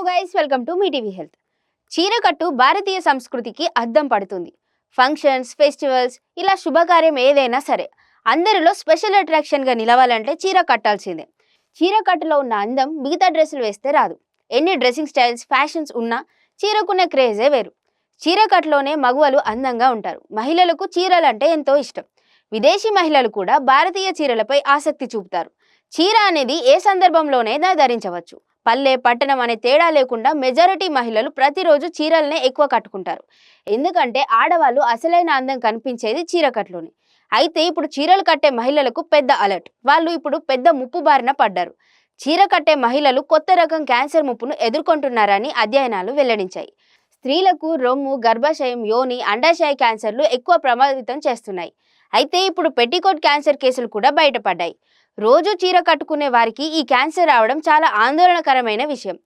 Hello guys welcome to మీ TV health. చీరకట్టు భారతీయ సంస్కృతికి అద్దం పడుతుంది. ఫంక్షన్స్ ఫెస్టివల్స్ ఇలా శుభకార్యం ఏదైనా సరే అందరిలో స్పెషల్ అట్రాక్షన్గా నిలవాలంటే చీర కట్టాల్సిందే. చీర కట్టులో ఉన్న అందం మిగతా డ్రెస్సులు వేస్తే రాదు. ఎన్ని డ్రెస్సింగ్ స్టైల్స్ ఫ్యాషన్స్ ఉన్నా చీరకున్న క్రేజే వేరు. చీరకట్టులోనే మగువలు అందంగా ఉంటారు. మహిళలకు చీరలంటే ఎంతో ఇష్టం. విదేశీ మహిళలు కూడా భారతీయ చీరలపై ఆసక్తి చూపుతారు. చీర అనేది ఏ సందర్భంలోనైనా ధరించవచ్చు. పల్లె పట్టణం అనే తేడా లేకుండా మెజారిటీ మహిళలు ప్రతిరోజు చీరలనే ఎక్కువ కట్టుకుంటారు. ఎందుకంటే ఆడవాళ్ళు అసలైన అందం కనిపించేది చీరకట్లోనే అయితే ఇప్పుడు చీరలు కట్టే మహిళలకు పెద్ద అలర్ట్ వాళ్ళు ఇప్పుడు పెద్ద ముప్పు బారిన పడ్డారు. చీర కట్టే మహిళలు కొత్త రకం క్యాన్సర్ ముప్పును ఎదుర్కొంటున్నారని అధ్యయనాలు వెల్లడించాయి. స్త్రీలకు రొమ్ము గర్భాశయం యోని అండాశయ క్యాన్సర్లు ఎక్కువ ప్రభావితం చేస్తున్నాయి. అయితే ఇప్పుడు పెట్టికోట్ క్యాన్సర్ కేసులు కూడా బయటపడ్డాయి. రోజు చీర కట్టుకునే వారికి ఈ క్యాన్సర్ రావడం చాలా ఆందోళనకరమైన విషయం.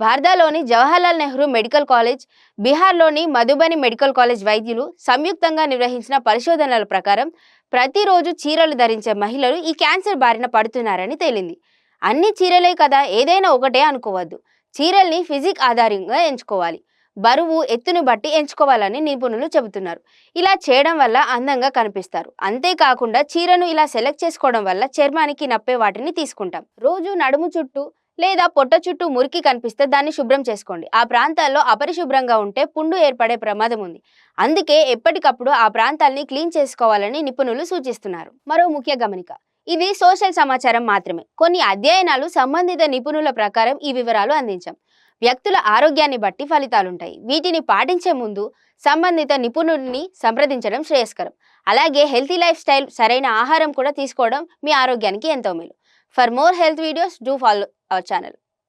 వార్దాలోని జవహర్లాల్ నెహ్రూ మెడికల్ కాలేజ్ బీహార్లోని మధుబని మెడికల్ కాలేజ్ వైద్యులు సంయుక్తంగా నిర్వహించిన పరిశోధనల ప్రకారం ప్రతిరోజు చీరలు ధరించే మహిళలు ఈ క్యాన్సర్ బారిన పడుతున్నారని తేలింది. అన్ని చీరలే కదా ఏదైనా ఒకటే అనుకోవద్దు. చీరల్ని ఫిజిక్ ఆధారంగా ఎంచుకోవాలి. బరువు ఎత్తును బట్టి ఎంచుకోవాలని నిపుణులు చెబుతున్నారు. ఇలా చేయడం వల్ల అందంగా కనిపిస్తారు. అంతేకాకుండా చీరను ఇలా సెలెక్ట్ చేసుకోవడం వల్ల చర్మానికి నప్పే వాటిని తీసుకుంటాం. రోజు నడుము చుట్టూ లేదా పొట్ట చుట్టూ మురికి కనిపిస్తే దాన్ని శుభ్రం చేసుకోండి. ఆ ప్రాంతాల్లో అపరిశుభ్రంగా ఉంటే పుండు ఏర్పడే ప్రమాదం ఉంది. అందుకే ఎప్పటికప్పుడు ఆ ప్రాంతాల్ని క్లీన్ చేసుకోవాలని నిపుణులు సూచిస్తున్నారు. మరో ముఖ్య గమనిక. ఇది సోషల్ సమాచారం మాత్రమే. కొన్ని అధ్యయనాలు సంబంధిత నిపుణుల ప్రకారం ఈ వివరాలు అందించాం. వ్యక్తుల ఆరోగ్యాన్ని బట్టి ఫలితాలుంటాయి. వీటిని పాటించే ముందు సంబంధిత నిపుణుడిని సంప్రదించడం శ్రేయస్కరం. అలాగే హెల్తీ లైఫ్ స్టైల్ సరైన ఆహారం కూడా తీసుకోవడం మీ ఆరోగ్యానికి ఎంతో మేలు. For more health videos do follow our channel.